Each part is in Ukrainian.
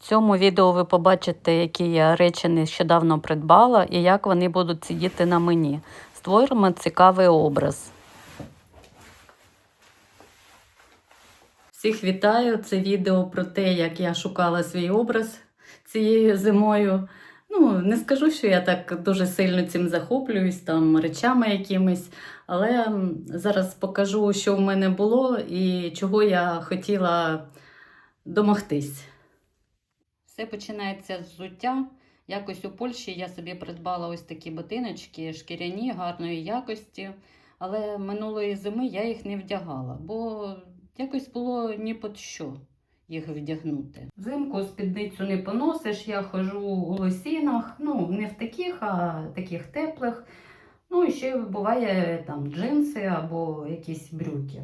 В цьому відео ви побачите, які я речі нещодавно придбала і як вони будуть сидіти на мені. Створимо цікавий образ. Всіх вітаю! Це відео про те, як я шукала свій образ цією зимою. Ну, не скажу, що я так дуже сильно цим захоплююсь, там речами якимись, але зараз покажу, що в мене було і чого я хотіла домогтись. Все починається з взуття. Якось у Польщі я собі придбала ось такі ботиночки, шкіряні, гарної якості. Але минулої зими я їх не вдягала, бо якось було ні під що їх вдягнути. Взимку спідницю не поносиш, я ходжу у лосінах, ну не в таких, а таких теплих. Ну і ще буває там джинси або якісь брюки.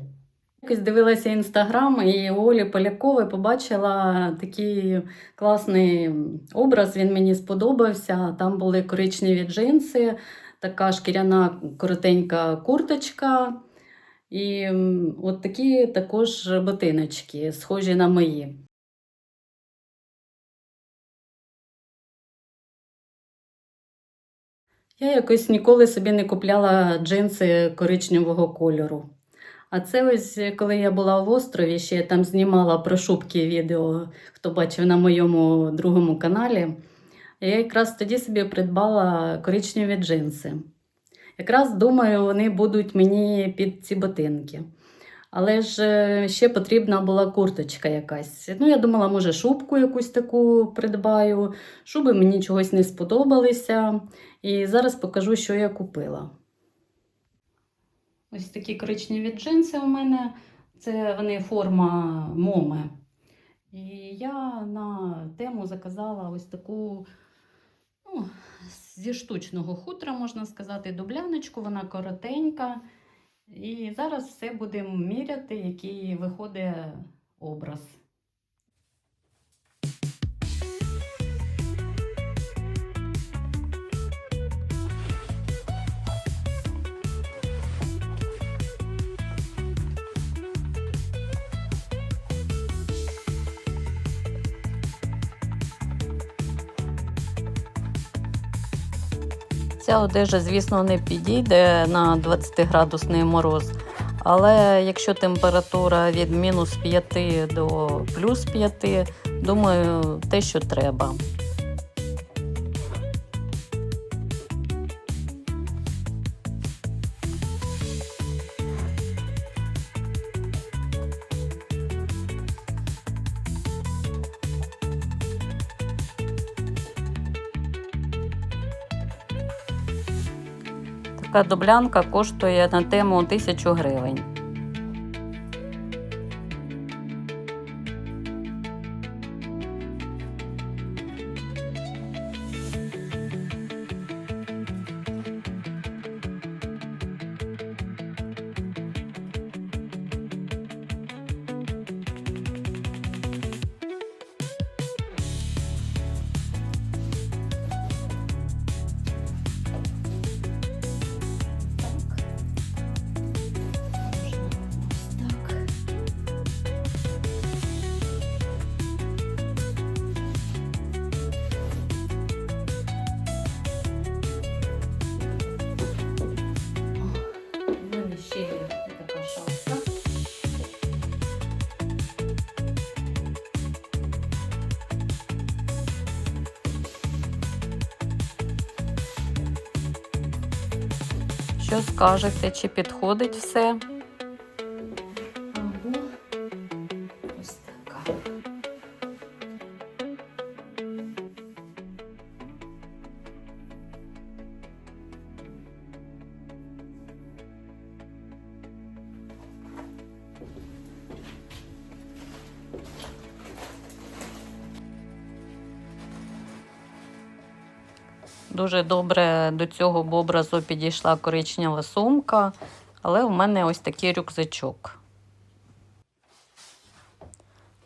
Якось дивилася інстаграм і Олі Полякової побачила такий класний образ. Він мені сподобався. Там були коричневі джинси, така шкіряна коротенька курточка. І от такі також ботиночки, схожі на мої. Я якось ніколи собі не купляла джинси коричневого кольору. А це ось коли я була в острові, ще я там знімала про шубки відео, хто бачив на моєму другому каналі. Я якраз тоді собі придбала коричневі джинси. Якраз думаю, вони будуть мені під ці ботинки. Але ж е, ще потрібна була курточка якась. Ну, я думала, може, шубку якусь таку придбаю. Шуби мені чогось не сподобалися. І зараз покажу, що я купила. Ось такі коричневі джинси у мене. Це вони форма моми. І я на тему заказала ось таку ну, зі штучного хутра, можна сказати, дубляночку, вона коротенька. І зараз все будемо міряти, який виходить образ. Ця одежа, звісно, не підійде на 20-градусний мороз. Але якщо температура від мінус 5 до плюс 5, думаю, те, що треба. Така дублянка коштує на тему 1000 гривень. Що скажете, чи підходить все? Дуже добре до цього б образу підійшла коричнева сумка, але в мене ось такий рюкзачок.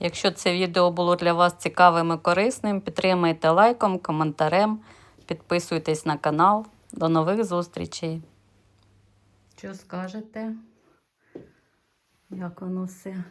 Якщо це відео було для вас цікавим і корисним, підтримайте лайком, коментарем, підписуйтесь на канал. До нових зустрічей. Що скажете? Як воно все?